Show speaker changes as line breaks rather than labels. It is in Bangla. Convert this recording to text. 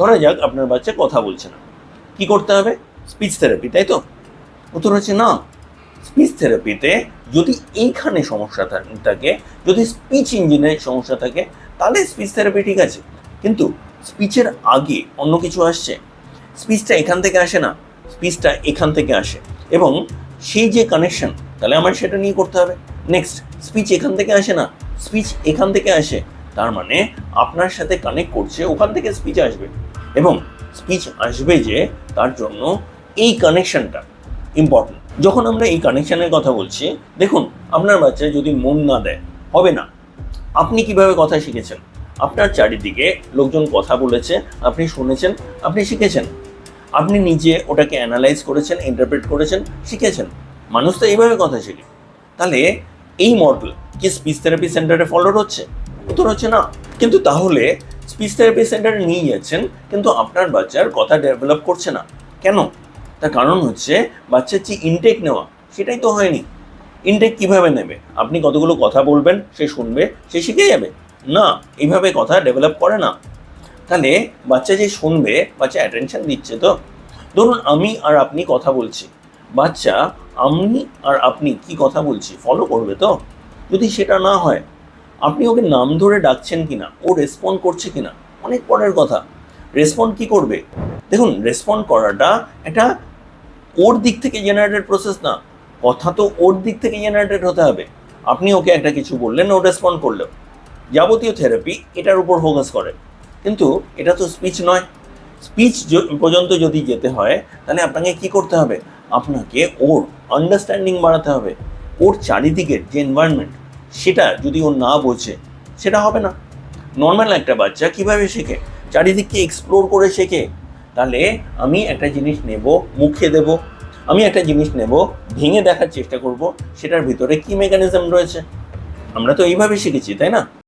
ধরা যাক আপনার বাচ্চা কথা বলছে না। কি করতে হবে? স্পিচ থেরাপি তাই তো? উত্তর হচ্ছে না। স্পিচ থেরাপিতে যদি এইখানে সমস্যা থাকে যদি স্পিচ ইঞ্জিনের সমস্যা থাকে, তাহলে স্পিচ থেরাপি ঠিক আছে। কিন্তু স্পিচের আগে অন্য কিছু আসছে। স্পিচটা এখান থেকে আসে না। স্পিচটা এখান থেকে আসে। এবং সেই যে কানেকশন তাহলে আমার সেটা নিয়ে করতে হবে। নেক্সট স্পিচ এখান থেকে আসে না। স্পিচ এখান থেকে আসে। তার মানে আপনার সাথে কানেক্ট করছে, ওখান থেকে স্পিচ আসবে। এবং স্পিচ আসবে যে তার জন্য এই কানেকশনটা ইম্পর্টেন্ট যখন আমরা এই কানেকশানের কথা বলছি, দেখুন, আপনার বাচ্চা যদি মন না দেয়, হবে না। আপনি কীভাবে কথা শিখেছেন? আপনার চারিদিকে লোকজন কথা বলেছে, আপনি শুনেছেন, আপনি শিখেছেন। আপনি নিজে ওটাকে অ্যানালাইজ করেছেন ইন্টারপ্রেট করেছেন, শিখেছেন। মানুষ তো এইভাবে কথা শেখে। তাহলে এই মডেল কি স্পিচ থেরাপি সেন্টারে ফলোড হচ্ছে? উত্তর হচ্ছে না। কিন্তু তাহলে স্পিচ থেরাপি সেন্টারে নিয়ে যাচ্ছেন, কিন্তু আপনার বাচ্চার কথা ডেভেলপ করছে না। কেন? তার কারণ হচ্ছে বাচ্চার যে ইনটেক নেওয়া, সেটাই তো হয়নি। ইনটেক কীভাবে নেবে? আপনি কতগুলো কথা বলবেন, সে শুনবে, সে শিখে যাবে। না, এইভাবে কথা ডেভেলপ করে না। তাহলে বাচ্চা যে শুনবে, বাচ্চা অ্যাটেনশন দিচ্ছে তো? ধরুন আমি আর আপনি কথা বলছি। বাচ্চা, আমি আর আপনি কি কথা বলছি ফলো করবে তো? যদি সেটা না হয় আপনি ওকে নাম ধরে ডাকছেন কিনা? ও রেসপন্ড করছে কিনা? অনেক পরের কথা। রেসপন্ড কি করবে? দেখুন রেসপন্ড করাটা একটা ওর দিক থেকে জেনারেটেড প্রসেস না। কথা তো ওর দিক থেকে জেনারেটেড হতে হবে। আপনি ওকে একটা কিছু বললেন, ও রেসপন্ড করল। যাবতীয় থেরাপি এটার উপর ফোকাস করে। কিন্তু এটা তো স্পিচ নয়। স্পিচ পর্যন্ত যদি যেতে হয়, তাহলে আপনাকে কি করতে হবে? আপনাকে ওর আন্ডারস্ট্যান্ডিং বাড়াতে হবে। ওর চারিদিকের যে এনভায়রনমেন্ট সেটা যদি ও না বোঝে, সেটা হবে না। নর্মাল একটা বাচ্চা কীভাবে শেখে? চারিদিককে এক্সপ্লোর করে শেখে? তাহলে আমি একটা জিনিস নেব, মুখে দেব। আমি একটা জিনিস নেব, ভেঙে দেখার চেষ্টা করব, সেটার ভিতরে কি মেকানিজম রয়েছে? আমরা তো এইভাবে শিখেছি, তাই না?